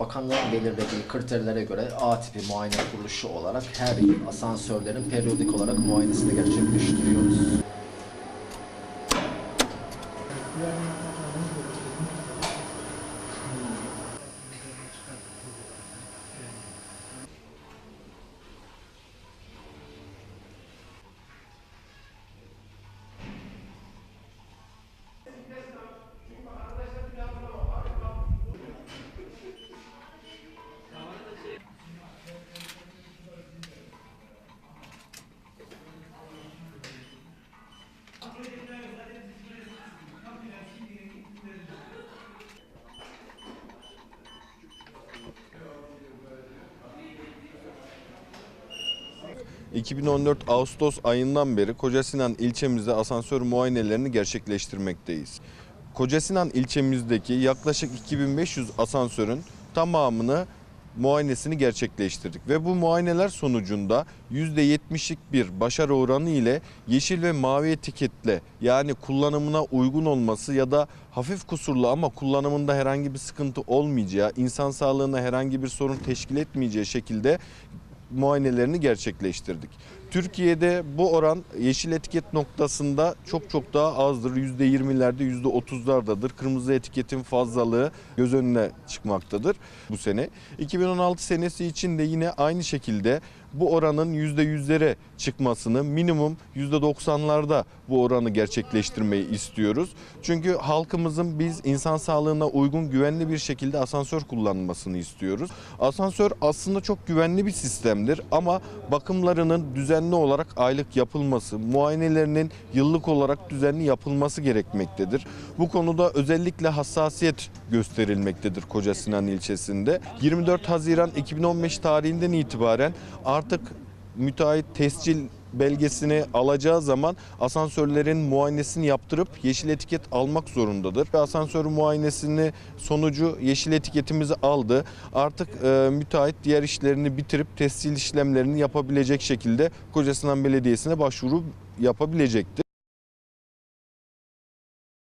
Bakanlığın belirlediği kriterlere göre A tipi muayene kuruluşu olarak her yıl asansörlerin periyodik olarak muayenesini gerçekleştiriyoruz. 2014 Ağustos ayından beri Kocasinan ilçemizde asansör muayenelerini gerçekleştirmekteyiz. Kocasinan ilçemizdeki yaklaşık 2500 asansörün tamamını muayenesini gerçekleştirdik ve bu muayeneler sonucunda %70'lik bir başarı oranı ile yeşil ve mavi etiketle yani kullanımına uygun olması ya da hafif kusurlu ama kullanımında herhangi bir sıkıntı olmayacağı, insan sağlığına herhangi bir sorun teşkil etmeyeceği şekilde muayenelerini gerçekleştirdik. Türkiye'de bu oran yeşil etiket noktasında çok çok daha azdır. %20'lerde %30'lardadır. Kırmızı etiketin fazlalığı göz önüne çıkmaktadır bu sene. 2016 senesi için de yine aynı şekilde bu oranın %100'lere çıkmasını minimum %90'larda bu oranı gerçekleştirmeyi istiyoruz. Çünkü halkımızın biz insan sağlığına uygun güvenli bir şekilde asansör kullanmasını istiyoruz. Asansör aslında çok güvenli bir sistemdir ama bakımlarının düzenli olarak aylık yapılması, muayenelerinin yıllık olarak düzenli yapılması gerekmektedir. Bu konuda özellikle hassasiyet gösterilmektedir Koca Sinan ilçesinde. 24 Haziran 2015 tarihinden itibaren artık müteahhit tescil belgesini alacağı zaman asansörlerin muayenesini yaptırıp yeşil etiket almak zorundadır. Ve asansör muayenesini sonucu yeşil etiketimizi aldı. Artık e, müteahhit diğer işlerini bitirip tescil işlemlerini yapabilecek şekilde Kocasinan Belediyesi'ne başvuru yapabilecektir.